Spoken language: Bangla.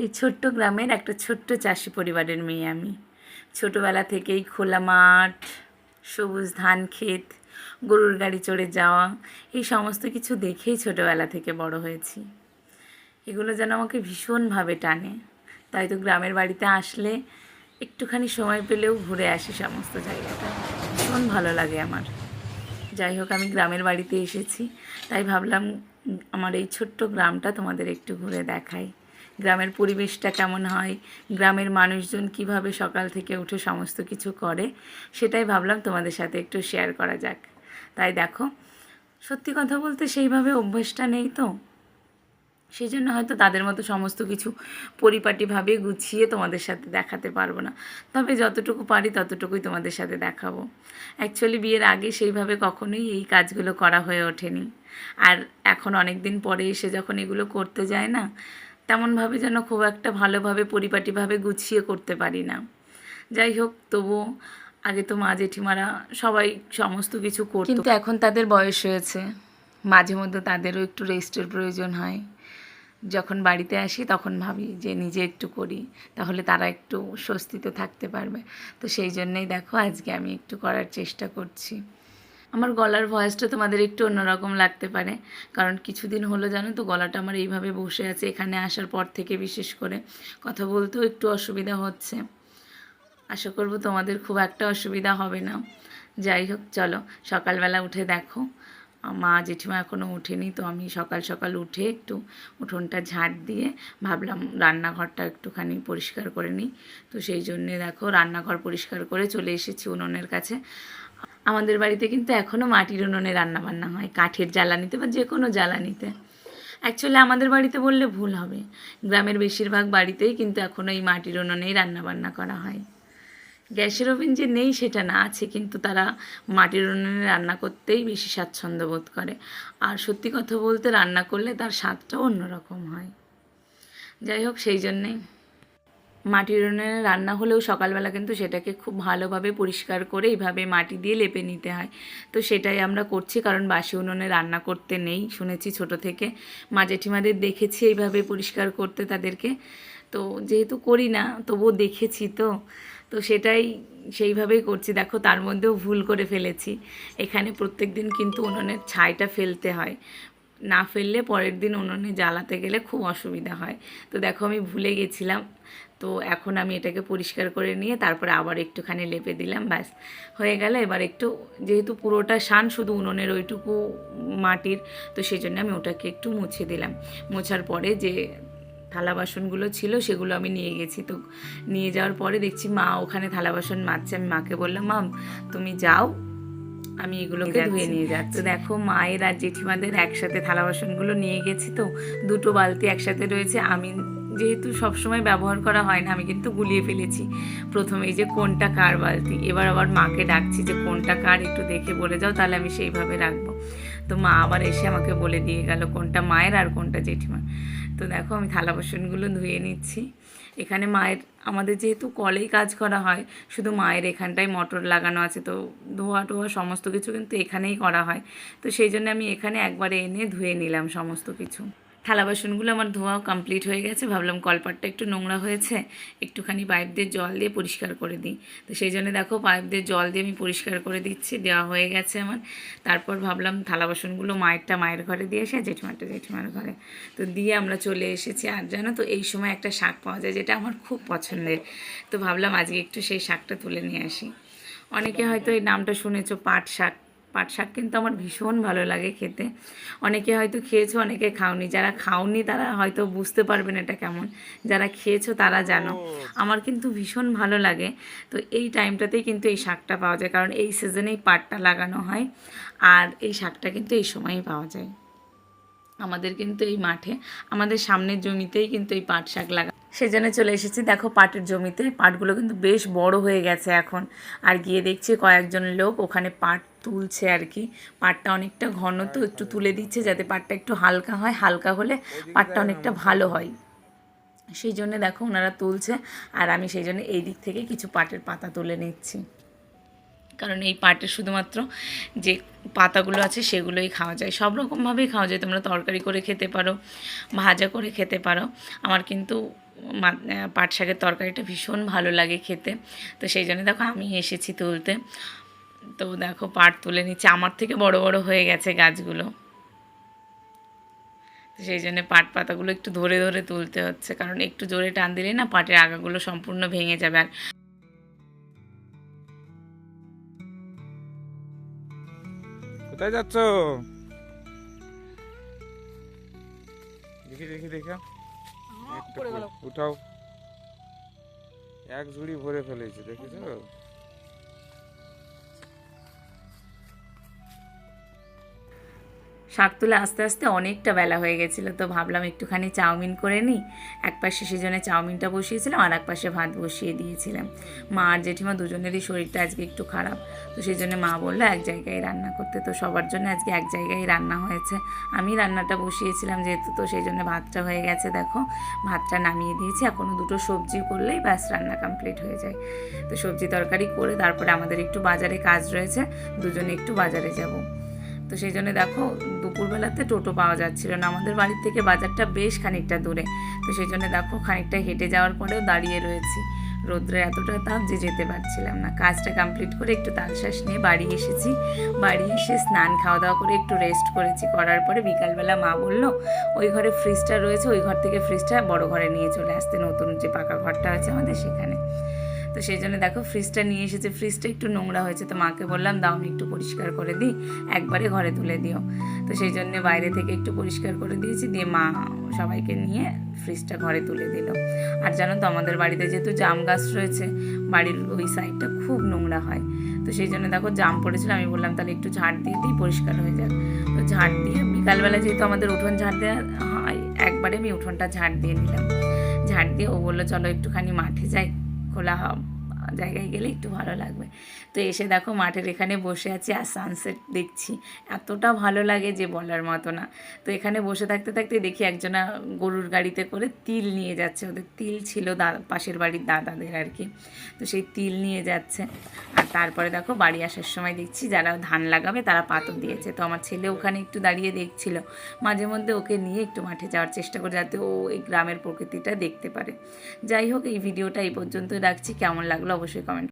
এই ছোট্ট গ্রামের একটা ছোট্ট চাষি পরিবারের মেয়ে আমি। ছোটোবেলা থেকেই খোলা মাঠ, সবুজ ধান ক্ষেত, গরুর গাড়ি চড়ে যাওয়া, এই সমস্ত কিছু দেখেই ছোটোবেলা থেকে বড় হয়েছি। এগুলো যেন আমাকে ভীষণভাবে টানে। তাই তো গ্রামের বাড়িতে আসলে একটুখানি সময় পেলেও ঘুরে আসি সমস্ত জায়গাটা। ভীষণ ভালো লাগে আমার। যাই হোক, আমি গ্রামের বাড়িতে এসেছি। তাই ভাবলাম আমার এই ছোট্ট গ্রামটা তোমাদের একটু ঘুরে দেখাই। গ্রামের পরিবেশটা কেমন হয়, গ্রামের মানুষজন কীভাবে সকাল থেকে উঠে সমস্ত কিছু করে, সেটাই ভাবলাম তোমাদের সাথে একটু শেয়ার করা যাক। তাই দেখো, সত্যি কথা বলতে সেইভাবে অভ্যেসটা নেই তো। সেই জন্য হয়তো তাদের মতো সমস্ত কিছু পরিপাটিভাবে গুছিয়ে তোমাদের সাথে দেখাতে পারব না। তবে যতটুকু পারি ততটুকুই তোমাদের সাথে দেখাবো। অ্যাকচুয়ালি বিয়ের আগে সেইভাবে কখনোই এই কাজগুলো করা হয়ে ওঠেনি। আর এখন অনেক দিন পরে এসে যখন এগুলো করতে যায় না তেমনভাবে যেন খুব একটা ভালোভাবে, পরিপাটিভাবে গুছিয়ে করতে পারি না। যাই হোক, তবুও আগে তো মা জেঠিমারা সবাই সমস্ত কিছু করতো। কিন্তু এখন তাদের বয়স হয়েছে। মাঝে মধ্যে তাদেরও একটু রেস্টের প্রয়োজন হয়। যখন বাড়িতে আসি তখন ভাবি যে নিজে একটু করি, তাহলে তারা একটু স্বস্তিতে থাকতে পারবে। তো সেই জন্যই দেখো আজকে আমি একটু করার চেষ্টা করছি। আমার গলার ভয়েসটা তোমাদের একটু অন্যরকম লাগতে পারে। কারণ কিছুদিন হলো, জানো তো, গলাটা আমার এইভাবে বসে আছে, এখানে আসার পর থেকে বিশেষ করে কথা বলতেও একটু অসুবিধা হচ্ছে। আশা করব তোমাদের খুব একটা অসুবিধা হবে না। যাই হোক, চলো, সকালবেলা উঠে দেখো। মা জেঠিমা এখনও ওঠেনি, তো আমি সকাল সকাল উঠে একটু উঠোনটা ঝাঁট দিয়ে ভাবলাম রান্নাঘরটা একটুখানি পরিষ্কার করে নিই। তো সেই জন্যে দেখো, রান্নাঘর পরিষ্কার করে চলে এসেছি উনুনের কাছে। আমাদের বাড়িতে কিন্তু এখনও মাটির উনুনে রান্না বান্না হয়, কাঠের জ্বালানিতে বা যে কোনো জ্বালানিতে। অ্যাকচুয়ালি আমাদের বাড়িতে বললে ভুল হবে। গ্রামের বেশিরভাগ বাড়িতেই কিন্তু এখনও এই মাটির উনুনেই রান্না বান্না করা হয়। গ্যাসের ওভেন যে নেই সেটা না, আছে কিন্তু তারা মাটির উনুনে রান্না করতেই বেশি স্বাচ্ছন্দ্য বোধ করে। আর সত্যি কথা বলতে রান্না করলে তার স্বাদটাও অন্যরকম হয়। যাই হোক, সেই জন্যেই মাটির উনুনে রান্না হলেও সকালবেলা কিন্তু সেটাকে খুব ভালোভাবে পরিষ্কার করে এইভাবে মাটি দিয়ে লেপে নিতে হয়। তো সেটাই আমরা করছি, কারণ বাসি উনুনে রান্না করতে নেই, শুনেছি ছোট থেকে। মা জেঠিমাদের দেখেছি এইভাবে পরিষ্কার করতে তাদেরকে। তো যেহেতু করি না, তবুও দেখেছি তো। তো সেটাই সেইভাবেই করছি। দেখো, তার মধ্যেও ভুল করে ফেলেছি। এখানে প্রত্যেক দিন কিন্তু উনুনের ছাইটা ফেলতে হয়। না ফেললে পরের দিন উনুনে জ্বালাতে গেলে খুব অসুবিধা হয়। তো দেখো আমি ভুলে গেছিলাম। তো এখন আমি এটাকে পরিষ্কার করে নিয়ে তারপরে আবার একটুখানি লেপে দিলাম, ব্যাস। হয়ে গেল, এবার একটু যেহেতু পুরোটা শান, শুধু উনুনের ওইটুকু মাটির, তো সেই জন্য আমি ওটাকে একটু মুছে দিলাম। মোছার পরে যে থালা বাসনগুলো ছিল সেগুলো আমি নিয়ে গেছি। তো নিয়ে যাওয়ার পরে দেখছি মা ওখানে থালা বাসন মাজছে। আমি মাকে বললাম মাম তুমি যাও। আমি এগুলোকে ধুয়ে নিয়ে যাচ্ছি। তো দেখো মায়ের আর জেঠিমাদের একসাথে থালা বাসনগুলো নিয়ে গেছি তো। দুটো বালতি একসাথে রয়েছে। আমি যেহেতু সবসময় ব্যবহার করা হয় না আমি কিন্তু গুলিয়ে ফেলেছি। প্রথমেই যে কোনটা কার বালতি? এবার আবার মাকে ডাকছি যে কোনটা কার? একটু দেখে বলে যাও তাহলে আমি সেইভাবে রাখব। তো মা আবার এসে আমাকে বলে দিয়ে গেল কোনটা মায়ের আর কোনটা জেঠিমার? তো দেখো আমি থালা বাসনগুলো ধুয়ে নিচ্ছি। এখানে মায়ের আমাদের যেহেতু কলেই কাজ করা হয়, শুধু মায়ের এখানটায় মোটর লাগানো আছে, তো ধোয়া টোয়া সমস্ত কিছু কিন্তু এখানেই করা হয়। তো সেই জন্য আমি এখানে একবারে এনে ধুয়ে নিলাম সমস্ত কিছু। থালা বাসনগুলো আমার ধোয়াও কমপ্লিট হয়ে গেছে। ভাবলাম কলপাটটা একটু নোংরা হয়েছে, একটুখানি পাইপ দিয়ে জল দিয়ে পরিষ্কার করে দিই। তো সেই জন্য দেখো পাইপ দিয়ে জল দিয়ে আমি পরিষ্কার করে দিচ্ছি, দেওয়া হয়ে গেছে আমার। তারপর ভাবলাম থালা বাসনগুলো মায়েরটা মায়ের ঘরে দিয়ে এসে জেঠিমারটা জেঠিমার ঘরে। তো দিয়ে আমরা চলে এসেছি, আর জানো তো এই সময় একটা শাক পাওয়া যায় যেটা আমার খুব পছন্দের। তো ভাবলাম আজকে একটু সেই শাকটা তুলে নিয়ে আসি। অনেকে হয়তো এই নামটা শুনেছো, পাট শাক। পাট শাক কিন্তু আমার ভীষণ ভালো লাগে খেতে। অনেকে হয়তো খেয়েছো অনেকে খাওনি। যারা খাওনি তারা হয়তো বুঝতে পারবেন এটা কেমন। যারা খেয়েছো তারা জানো। আমার কিন্তু ভীষণ ভালো লাগে। তো এই টাইমটাতেই কিন্তু এই শাকটা পাওয়া যায়। কারণ এই সিজনেই পাটটা লাগানো হয়। আর এই শাকটা কিন্তু এই সময়ই পাওয়া যায়। আমাদের কিন্তু এই মাঠে আমাদের সামনের জমিতেই কিন্তু এই পাট শাক লাগা সেজন্য চলে এসেছি। দেখো পাটের জমিতে, পাটগুলো কিন্তু বেশ বড় হয়ে গেছে এখন। আর গিয়ে দেখছি কয়েকজন লোক ওখানে পাট তুলছে আর কি। পাটটা অনেকটা ঘন তো একটু তুলে দিচ্ছে যাতে পাটটা একটু হালকা হয়। হালকা হলে পাটটা অনেকটা ভালো হয়। সেই জন্য দেখো ওনারা তুলছে। আর আমি সেই জন্য এই দিক থেকে কিছু পাটের পাতা তুলে নিচ্ছি। কারণ এই পাটের শুধুমাত্র যে পাতাগুলো আছে সেগুলোই খাওয়া যায়। সব রকমভাবেই খাওয়া যায়। তোমরা তরকারি করে খেতে পারো, ভাজা করে খেতে পারো। আমার কিন্তু পাট শাকের তরকারিটা ভীষণ ভালো লাগে খেতে। তো সেই জন্য দেখো আমি এসেছি তুলতে। তো দেখো পাট তুলে নিচ্ছে। আমার থেকে বড় বড় হয়ে গেছে গাছগুলো। সেই জন্য পাট পাতাগুলো একটু ধরে ধরে তুলতে হচ্ছে। কারণ একটু জোরে টান দিলে না পাটের আগাগুলো সম্পূর্ণ ভেঙে যাবে। আর কোথায় যাচ্ছ? দেখি দেখি, দেখা। উঠাও। এক ঝুড়ি ভরে ফেলেছে দেখেছ? শাক তুলে আস্তে আস্তে অনেকটা বেলা হয়ে গেছিল, তো ভাবলাম একটুখানি চাউমিন করে নিই। এক পাশে সেজন্য চাউমিনটা বসিয়েছিলাম আর এক পাশে ভাত বসিয়ে দিয়েছিলাম। মা আর জেঠিমা দুজনেরই শরীরটা আজকে একটু খারাপ, তো সেই জন্য মা বলল এক জায়গায় রান্না করতে, তো সবার জন্য আজকে এক জায়গায় রান্না হয়েছে। আমি রান্নাটা বসিয়েছিলাম যেহেতু, তো সেই জন্য ভাতটা হয়ে গেছে, দেখো। ভাতটা নামিয়ে দিয়েছি এখনও দুটো সবজি করলেই ব্যাস রান্না কমপ্লিট হয়ে যায়। তো সবজি তরকারি করে তারপরে আমাদের একটু বাজারে কাজ রয়েছে, দুজনে একটু বাজারে যাব। তো সেই জন্য দেখো দুপুরবেলাতে টোটো পাওয়া যাচ্ছিল না। আমাদের বাড়ির থেকে বাজারটা বেশ খানিকটা দূরে। তো সেই জন্য দেখো খানিকটা হেঁটে যাওয়ার পরেও দাঁড়িয়ে রয়েছি। রোদ্রে এতটা তাপ যে যেতে পারছিলাম না। কাজটা কমপ্লিট করে একটু তালশ্বাস নিয়ে বাড়ি এসেছি। বাড়ি এসে স্নান খাওয়া দাওয়া করে একটু রেস্ট করেছি। করার পরে বিকালবেলা মা বলল, ওই ঘরে ফ্রিজটা রয়েছে, ওই ঘর থেকে ফ্রিজটা বড় ঘরে নিয়ে চলে আসতে। নতুন যে পাকা ঘরটা আছে আমাদের সেখানে। তো সেই জন্য দেখো ফ্রিজটা নিয়ে এসেছে। ফ্রিজটা একটু নোংরা হয়েছে তো মাকে বললাম, দাও আমি একটু পরিষ্কার করে দিই, একবারে ঘরে তুলে দিও। তো সেই জন্য বাইরে থেকে একটু পরিষ্কার করে দিয়েছি, দিয়ে মা সবাইকে নিয়ে ফ্রিজটা ঘরে তুলে দিল। আর জানো তো আমাদের বাড়িতে যেহেতু জাম গাছ রয়েছে, বাড়ির ওই সাইডটা খুব নোংরা হয়। তো সেই জন্য দেখো জাম পড়েছিল, আমি বললাম, তাহলে একটু ঝাড় দিয়ে দিই, পরিষ্কার হয়ে যাক। তো ঝাড় দিয়ে বিকালবেলা যেহেতু আমাদের উঠোন ঝাড় দেওয়া হয়, একবারে আমি উঠোনটা ঝাড় দিয়ে নিলাম। ঝাড় দিয়ে ও বলল, চলো একটুখানি মাঠে যাই। খোলা জায়গায় গেলে একটু ভালো লাগবে। তো এসে দেখো মাঠের এখানে বসে আছি আর সানসেট দেখছি। এতটা ভালো লাগে যে বলার মতো না। তো এখানে বসে থাকতে থাকতে দেখি একজনা গরুর গাড়িতে করে তিল নিয়ে যাচ্ছে। ওদের তিল ছিল দা, পাশের বাড়ির দাদাদের আর কি। তো সেই তিল নিয়ে যাচ্ছে। আর তারপরে দেখো বাড়ি আসার সময় দেখছি যারা ধান লাগাবে তারা পাতও দিয়েছে। তো আমার ছেলে ওখানে একটু দাঁড়িয়ে দেখছিল। মাঝে মধ্যে ওকে নিয়ে একটু মাঠে যাওয়ার চেষ্টা করে যাতে ও এই গ্রামের প্রকৃতিটা দেখতে পারে। যাই হোক, এই ভিডিওটা এই পর্যন্ত রাখছি। কেমন লাগল অবশ্যই কমেন্ট